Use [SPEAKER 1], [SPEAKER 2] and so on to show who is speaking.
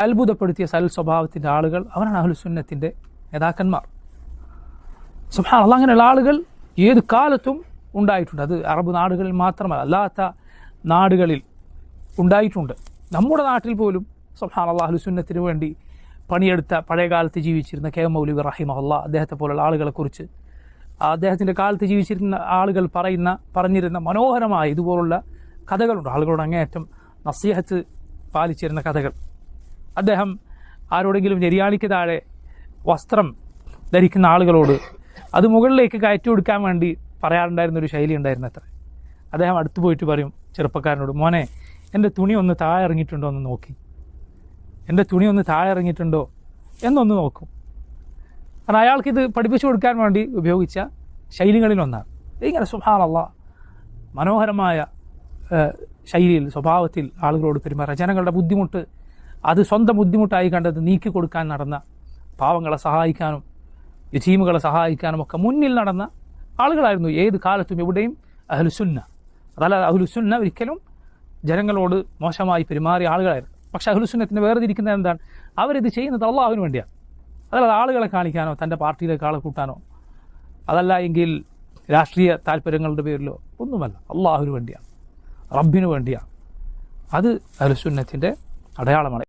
[SPEAKER 1] അത്ഭുതപ്പെടുത്തിയ സൽ സ്വഭാവത്തിന്റെ ആളുകൾ അവരാണ് അഹ്ലുസുന്നത്തിന്റെ നേതാക്കന്മാർ. സുഹാൻ അല്ല അങ്ങനെയുള്ള ആളുകൾ ഏത് കാലത്തും ഉണ്ടായിട്ടുണ്ട്. അത് അറബ് നാടുകളിൽ മാത്രമല്ല അല്ലാത്ത നാടുകളിൽ ഉണ്ടായിട്ടുണ്ട്. നമ്മുടെ നാട്ടിൽ പോലും സുഹാൻ അള്ളാഹ് അഹ്ലുസുന്നത്തിന് വേണ്ടി പണിയെടുത്ത പഴയകാലത്ത് ജീവിച്ചിരുന്ന കെ. എം. മൗലവി റഹിമഹല്ല അദ്ദേഹത്തെ പോലുള്ള ആളുകളെക്കുറിച്ച് അദ്ദേഹത്തിന്റെ കാലത്ത് ജീവിച്ചിരുന്ന ആളുകൾ പറയുന്ന പറഞ്ഞിരുന്ന മനോഹരമായ ഇതുപോലുള്ള കഥകളുണ്ട്. ആളുകളോട് അങ്ങേയറ്റം നസീഹത്ത് പാലിച്ചിരുന്ന കഥകൾ. അദ്ദേഹം ആരോടെങ്കിലും ഞെരിയാളിക്ക് താഴെ വസ്ത്രം ധരിക്കുന്ന ആളുകളോട് അത് മുകളിലേക്ക് കയറ്റി കൊടുക്കാൻ വേണ്ടി പറയാറുണ്ടായിരുന്ന ഒരു ശൈലി ഉണ്ടായിരുന്നു അത്ര അദ്ദേഹം അടുത്ത് പോയിട്ട് പറയും ചെറുപ്പക്കാരനോട് മോനെ എന്റെ തുണി ഒന്ന് താഴെ ഇറങ്ങിയിട്ടുണ്ടോ എന്ന് നോക്കി. എന്റെ തുണി ഒന്ന് താഴെ ഇറങ്ങിയിട്ടുണ്ടോ എന്നൊന്ന് നോക്കും. കാരണം അയാൾക്കിത് പഠിപ്പിച്ചു കൊടുക്കാൻ വേണ്ടി ഉപയോഗിച്ച ശൈലികളിലൊന്നാണ് ഇങ്ങനെ സുഹാനല്ല മനോഹരമായ ശൈലിയിൽ സ്വഭാവത്തിൽ ആളുകളോട് പെരുമാറുക. ജനങ്ങളുടെ ബുദ്ധിമുട്ട് അത് സ്വന്തം ബുദ്ധിമുട്ടായി കണ്ടത് നീക്കി കൊടുക്കാൻ നടന്ന പാവങ്ങളെ സഹായിക്കാനും യതീമുകളെ സഹായിക്കാനും ഒക്കെ മുന്നിൽ നടന്ന ആളുകളായിരുന്നു. ഏത് കാലത്തും എവിടെയും അഹ്ലുസുന്ന അതല്ല അഹ്ലുസുന്ന ഒരിക്കലും ജനങ്ങളോട് മോശമായി പെരുമാറിയ ആളുകളായിരുന്നു. പക്ഷേ അഹ്ലുസുന്നത്തിന് വേർതിരിക്കുന്നത് എന്താണ്? അവരിത് ചെയ്യുന്നത് അള്ളാഹുവിന് വേണ്ടിയാണ് അതല്ലാതെ ആളുകളെ കാണിക്കാനോ തന്റെ പാർട്ടിയിലേക്ക് ആളെ കൂട്ടാനോ. അതല്ല എങ്കിൽ രാഷ്ട്രീയ താല്പര്യങ്ങളുടെ പേരിലോ ഒന്നുമല്ല. അള്ളാഹുവിന് വേണ്ടിയാണ് റബ്ബിന് വേണ്ടിയാണ് അത് അഹ്ലുസുന്നത്തിന്റെ അടയാളമാണ്.